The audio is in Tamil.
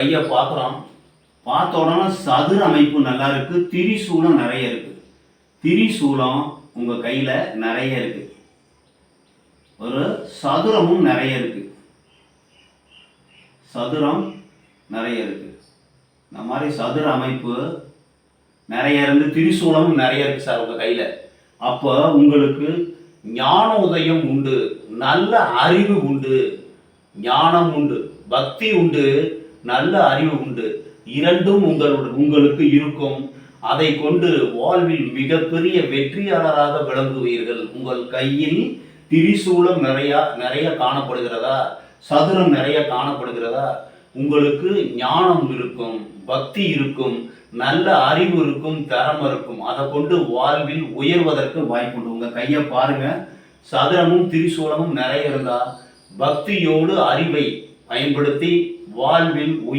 கையை பார்க்குறோம் பார்த்த உடனே சதுர அமைப்பு நல்லா இருக்கு திரிசூலம் நிறைய இருக்கு. திரிசூலம் உங்க கையில நிறைய இருக்கு. ஒரு சதுரமும் நிறைய இருக்கு. சதுரம் நிறைய இருக்கு. இந்த மாதிரி சதுர அமைப்பு நிறைய இருந்து திரிசூலமும் நிறைய இருக்கு சார் உங்க கையில. அப்போ உங்களுக்கு ஞான உதயம் உண்டு நல்ல அறிவு உண்டு ஞானம் உண்டு பக்தி உண்டு. நல்ல அறிவு உண்டு. இரண்டும் உங்களுடன் உங்களுக்கு இருக்கும். அதை கொண்டு வாழ்வில் மிகப்பெரிய வெற்றியாளராக விளங்குவீர்கள். உங்கள் கையில் திரிசூலம் நிறைய நிறைய காணப்படுகிறதா? சதுரம் நிறைய காணப்படுகிறதா? உங்களுக்கு ஞானம் இருக்கும் பக்தி இருக்கும் நல்ல அறிவு இருக்கும் தரம் இருக்கும். அதை கொண்டு வாழ்வில் உயர்வதற்கு வாய்ப்புண்டு உங்கள் கையை பாருங்க. சதுரமும் திரிசூலமும் நிறைய இருந்தா பக்தியோடு அறிவை பயன்படுத்தி வாழ்வில் உயர்